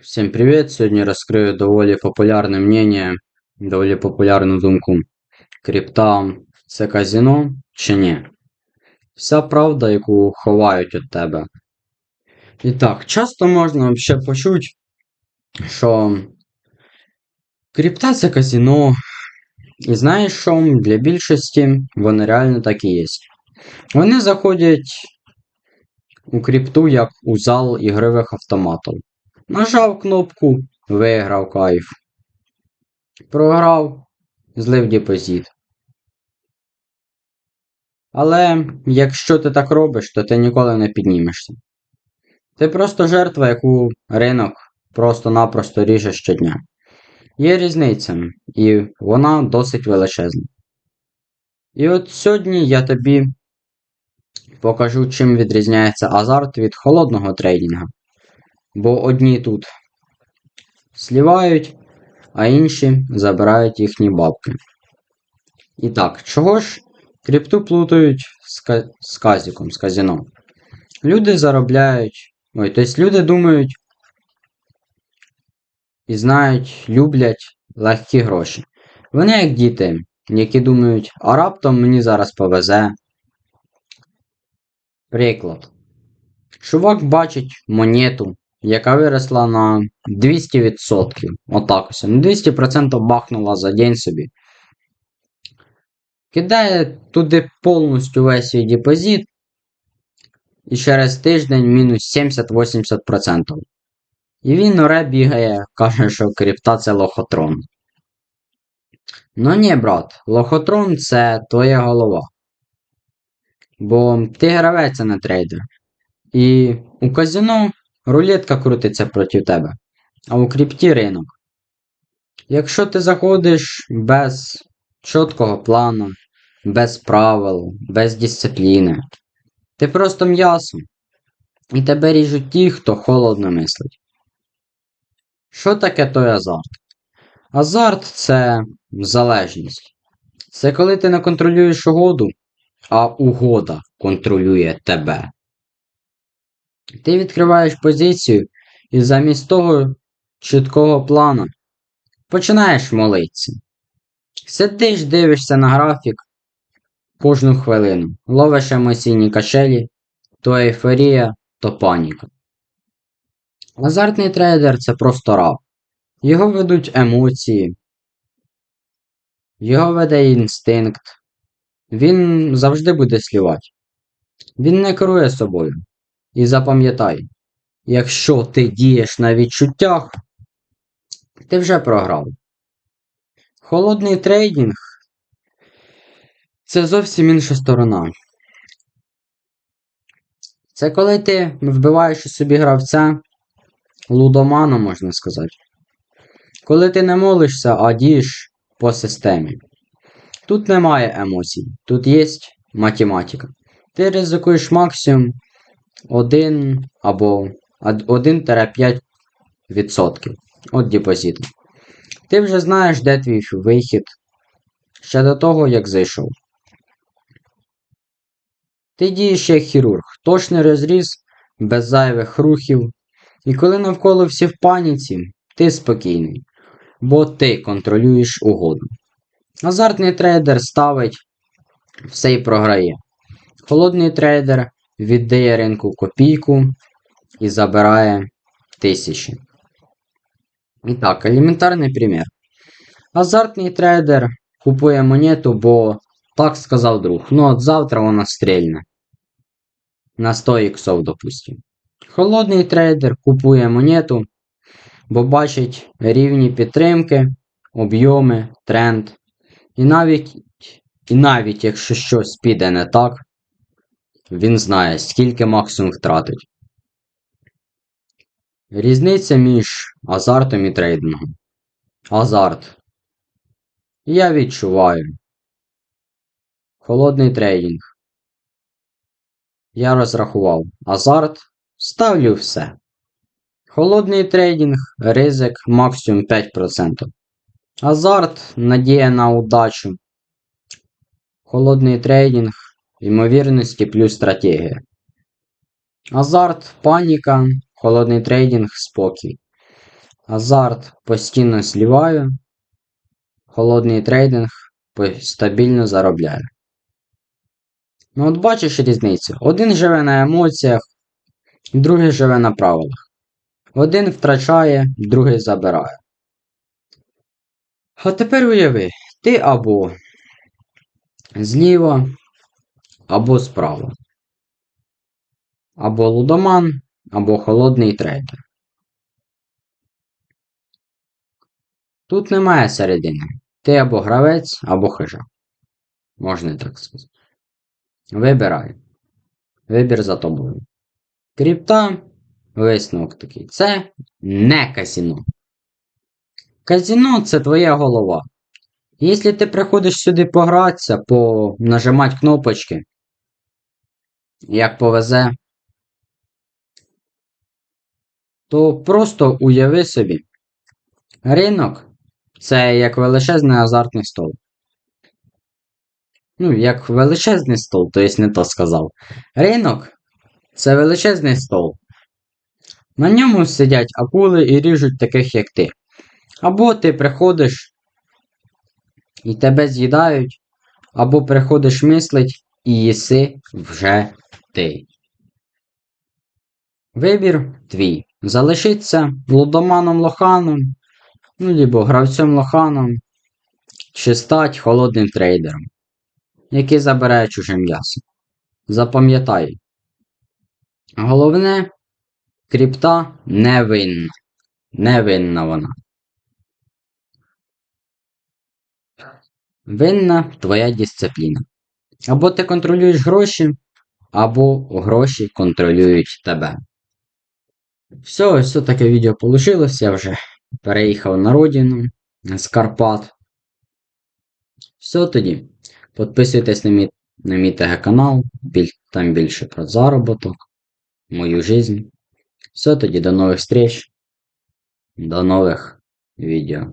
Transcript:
Всім привіт! Сьогодні розкрию доволі популярне мнення, доволі популярну думку. Крипта це казино чи ні? Вся правда, яку ховають від тебе. І так, часто можна ще почути, що крипта це казино. І знаєш що? Для більшості воно реально так і є. Вони заходять у крипту як у зал ігрових автоматів. Нажав кнопку, виграв кайф. Програв, злив депозит. Але якщо ти так робиш, то ти ніколи не піднімешся. Ти просто жертва, яку ринок просто-напросто ріже щодня. Є різниця, і вона досить величезна. І от сьогодні я тобі покажу, чим відрізняється азарт від холодного трейдинга. Бо одні тут слівають, а інші забирають їхні бабки. І так, чого ж крипту плутають з, ка- з казіком, з казино? Люди заробляють. Ой, тобто люди думають і знають, люблять легкі гроші. Вони як діти, які думають, а раптом мені зараз повезе. Приклад. Чувак бачить монету, яка виросла на 200%. Отак ось. Ну 200% бахнула за день собі. Кидає туди повністю весь свій депозит. І через тиждень мінус 70-80%. І він оре бігає, каже, що крипта це лохотрон. Ну ні, брат, лохотрон це твоя голова. Бо ти гравець, а не трейдер. І у казино рулетка крутиться проти тебе, а у крипті ринок. Якщо ти заходиш без чіткого плану, без правил, без дисципліни, ти просто м'ясо. І тебе ріжуть ті, хто холодно мислить. Що таке той азарт? Азарт це залежність. Це коли ти не контролюєш угоду, а угода контролює тебе. Ти відкриваєш позицію і замість того чіткого плану починаєш молитися. Сидиш, дивишся на графік кожну хвилину, ловиш емоційні качелі, то ейфорія, то паніка. Азартний трейдер це просто раб. Його ведуть емоції, його веде інстинкт. Він завжди буде слівати. Він не керує собою. І запам'ятай, якщо ти дієш на відчуттях, ти вже програв. Холодний трейдинг це зовсім інша сторона. Це коли ти вбиваєш у собі гравця, лудоману, можна сказати. Коли ти не молишся, а дієш по системі. Тут немає емоцій, тут є математика. Ти ризикуєш максимум 1 або 1-5% від депозиту. Ти вже знаєш, де твій вихід ще до того, як зайшов. Ти дієш як хірург, точний розріз, без зайвих рухів. І коли навколо всі в паніці, ти спокійний, бо ти контролюєш угоду. Азартний трейдер ставить все і програє. Холодний трейдер віддає ринку копійку і забирає тисячі. І так, елементарний примір. Азартний трейдер купує монету, бо так сказав друг. Ну от завтра вона стрільне. На 100 іксов, допустим. Холодний трейдер купує монету, бо бачить рівні підтримки, об'єми, тренд. І навіть, і навіть якщо щось піде не так, він знає, скільки максимум втратить. Різниця між азартом і трейдингом. Азарт. Я відчуваю. Холодний трейдинг. Я розрахував. Азарт. Ставлю все. Холодний трейдинг, ризик максимум 5%. Азарт надія на удачу. Холодний трейдинг, ймовірності плюс стратегія. Азарт, паніка, холодний трейдинг, спокій. азарт постійно сліваю, холодний трейдинг стабільно заробляю. Ну от бачиш різницю. Один живе на емоціях, другий живе на правилах. Один втрачає, другий забирає. А тепер уяви, ти або зліва, або справа. Або лудоман, або холодний трейдер. Тут немає середини. Ти або гравець, або хижак. Можна так сказати. Вибирай. Вибір за тобою. Крипта, висновок такий. Це не казіно. Казіно це твоя голова. Якщо ти приходиш сюди погратися, по нажимати кнопочки, як повезе, то просто уяви собі. Ринок це як величезний азартний стол. Ну, як величезний стол, то есть не то сказав. Ринок це величезний стол. На ньому сидять акули і ріжуть таких, як ти. Або ти приходиш і тебе з'їдають, або приходиш мислить і їси вже ти. Вибір твій. Залишиться лудоманом лоханом, ну, либо гравцем лоханом, чи стать холодним трейдером, який забирає чуже м'ясо. Запам'ятай. Головне, крипта невинна. Невинна вона. Винна твоя дисципліна. Або ти контролюєш гроші, або гроші контролюють тебе. Все, ось таке відео вийшло. Я вже переїхав на родину з Карпат. Все тоді. Підписуйтесь на мій, на мій ТГ канал, там більше про заробіток, мою жизнь. Все тоді, до нових встреч, до нових відео.